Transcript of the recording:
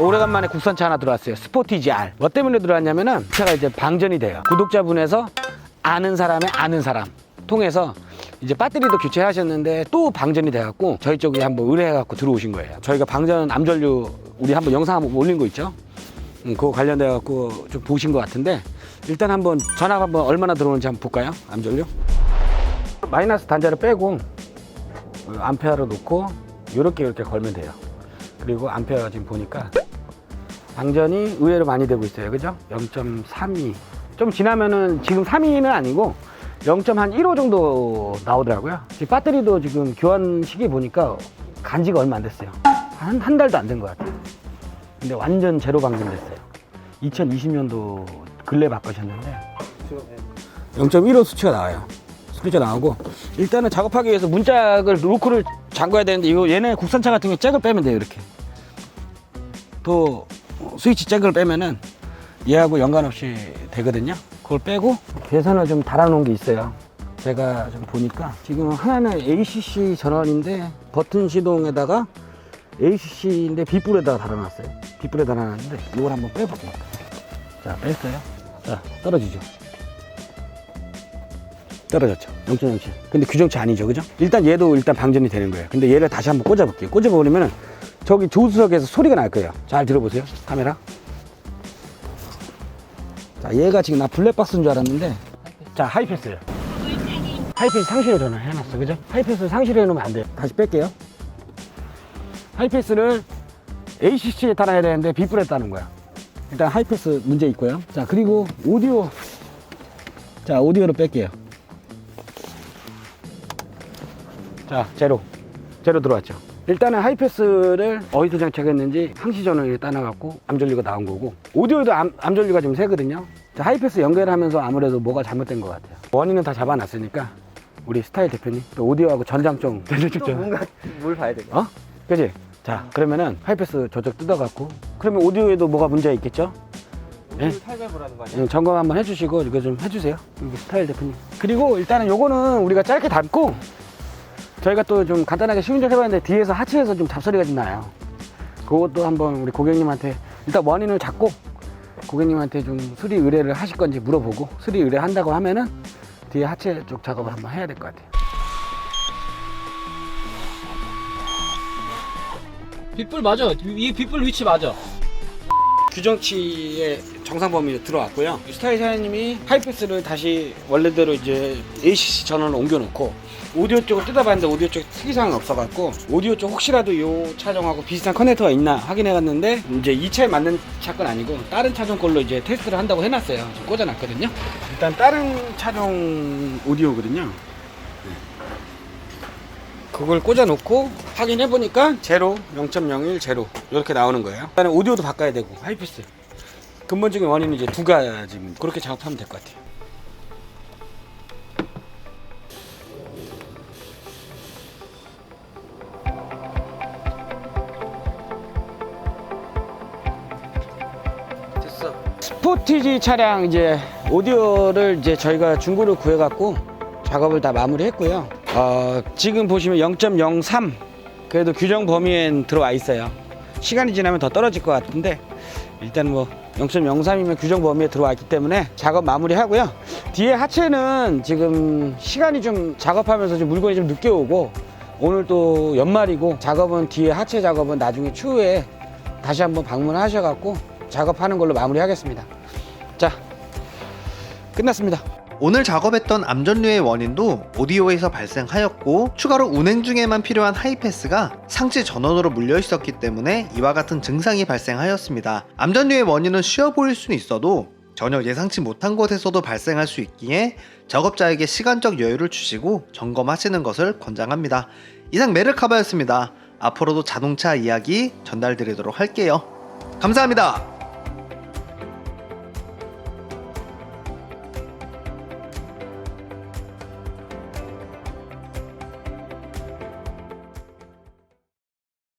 오래간만에 국산차 하나 들어왔어요. 스포티지 R. 뭐 때문에 들어왔냐면은 차가 이제 방전이 돼요. 구독자분에서 아는 사람의 아는 사람 통해서 이제 배터리도 교체하셨는데 또 방전이 돼갖고 저희 쪽에 한번 의뢰해갖고 들어오신 거예요. 저희가 방전 암전류 우리 한번 영상 한번 올린 거 있죠? 음, 그거 관련돼갖고 좀 보신 것 같은데 일단 한번 전압 한번 얼마나 들어오는지 한번 볼까요? 암전류? 마이너스 단자를 빼고 어, 암페어로 놓고 이렇게 이렇게 걸면 돼요. 그리고 암페어 지금 보니까 방전이 의외로 많이 되고 있어요. 그죠? 0.32. 좀 지나면은 지금 3위는 아니고 0.15 정도 나오더라고요. 지금 배터리도 지금 교환 시기 보니까 간 지가 얼마 안 됐어요. 한, 한 달도 안 된 것 같아요. 근데 완전 제로 방전됐어요. 2020년도 근래 바꾸셨는데 0.15 수치가 나와요. 수치가 나오고 일단은 작업하기 위해서 문짝을 루크를 잠궈야 되는데 이거 얘네 국산차 같은 경우 잭을 빼면 돼요 이렇게. 또 스위치 잭을 빼면은 얘하고 연관 없이 되거든요. 그걸 빼고 계산을 좀 달아놓은 게 있어요. 제가 좀 보니까 지금 하나는 ACC 전원인데 버튼 시동에다가 ACC인데 빗불에다가 달아놨어요. 빗불에 달아놨는데 이걸 한번 빼볼게요. 자 뺐어요. 자 떨어지죠. 떨어졌죠. 0.07. 근데 규정치 아니죠, 그죠? 일단 얘도 일단 방전이 되는 거예요. 근데 얘를 다시 한번 꽂아볼게요. 꽂아버리면은 저기 조수석에서 소리가 날 거예요. 잘 들어보세요. 카메라. 자, 얘가 지금 나 블랙박스인 줄 알았는데, 자, 하이패스예요. 하이패스 상실에 전화 해놨어, 그죠? 하이패스 상실해 놓으면 안 돼요. 다시 뺄게요. 하이패스를 ACC에 달아야 되는데 B뿔에 따는 거야. 일단 하이패스 문제 있고요. 자, 그리고 오디오. 자, 오디오를 뺄게요. 자, 제로. 제로 들어왔죠. 일단은 하이패스를 어디서 장착했는지 상시전원이 따놔갖고 암전류가 나온 거고 오디오도 암, 암전류가 좀 세거든요. 자, 하이패스 연결하면서 아무래도 뭐가 잘못된 것 같아요. 원인은 다 잡아놨으니까 우리 스타일 대표님 또 오디오하고 전장 좀 또 대주십시오. 뭔가 뭘 봐야 되겠 어? 그지? 자, 그러면은 하이패스 저쪽 뜯어갖고 그러면 오디오에도 뭐가 문제가 있겠죠? 예? 탈거해보라는 거? 음, 점검 한번 해주시고 이거 좀 해주세요. 여기 스타일 대표님. 그리고 일단은 요거는 우리가 짧게 담고 저희가 또 좀 간단하게 시운전 해봤는데 뒤에서 하체에서 좀 잡소리가 좀 나요. 그것도 한번 우리 고객님한테 일단 원인을 잡고 고객님한테 좀 수리 의뢰를 하실 건지 물어보고 수리 의뢰한다고 하면은 뒤에 하체 쪽 작업을 한번 해야 될 것 같아요. 빗불 맞아. 이 빗불 위치 맞아. 규정치의 정상 범위로 들어왔고요. 스타일 사장님이 하이패스를 다시 원래대로 이제 ACC 전원을 옮겨놓고 오디오 쪽을 뜯어봤는데 오디오 쪽 특이사항이 없어갖고 오디오 쪽 혹시라도 이 차종하고 비슷한 커넥터가 있나 확인해봤는데 이제 이 차에 맞는 차건 아니고 다른 차종 걸로 이제 테스트를 한다고 해놨어요. 지금 꽂아놨거든요. 일단 다른 차종 오디오거든요. 네. 그걸 꽂아놓고 확인해보니까 제로, 0.01 제로 이렇게 나오는 거예요. 일단은 오디오도 바꿔야 되고 하이패스. 근본적인 원인은 이제 두 가지입니다. 그렇게 작업하면 될 것 같아요. 스포티지 차량 이제 오디오를 이제 저희가 중고로 구해갖고 작업을 다 마무리했고요. 어, 지금 보시면 0.03 그래도 규정 범위엔 들어와 있어요. 시간이 지나면 더 떨어질 것 같은데 일단 뭐 0.03이면 규정 범위에 들어와 있기 때문에 작업 마무리하고요. 뒤에 하체는 지금 시간이 좀 작업하면서 좀 물건이 좀 늦게 오고 오늘 또 연말이고 작업은 뒤에 하체 작업은 나중에 추후에 다시 한번 방문하셔갖고 작업하는 걸로 마무리하겠습니다. 자, 끝났습니다. 오늘 작업했던 암전류의 원인도 오디오에서 발생하였고 추가로 운행 중에만 필요한 하이패스가 상체 전원으로 물려 있었기 때문에 이와 같은 증상이 발생하였습니다. 암전류의 원인은 쉬워 보일 수는 있어도 전혀 예상치 못한 곳에서도 발생할 수 있기에 작업자에게 시간적 여유를 주시고 점검하시는 것을 권장합니다. 이상 메르카바였습니다. 앞으로도 자동차 이야기 전달드리도록 할게요. 감사합니다.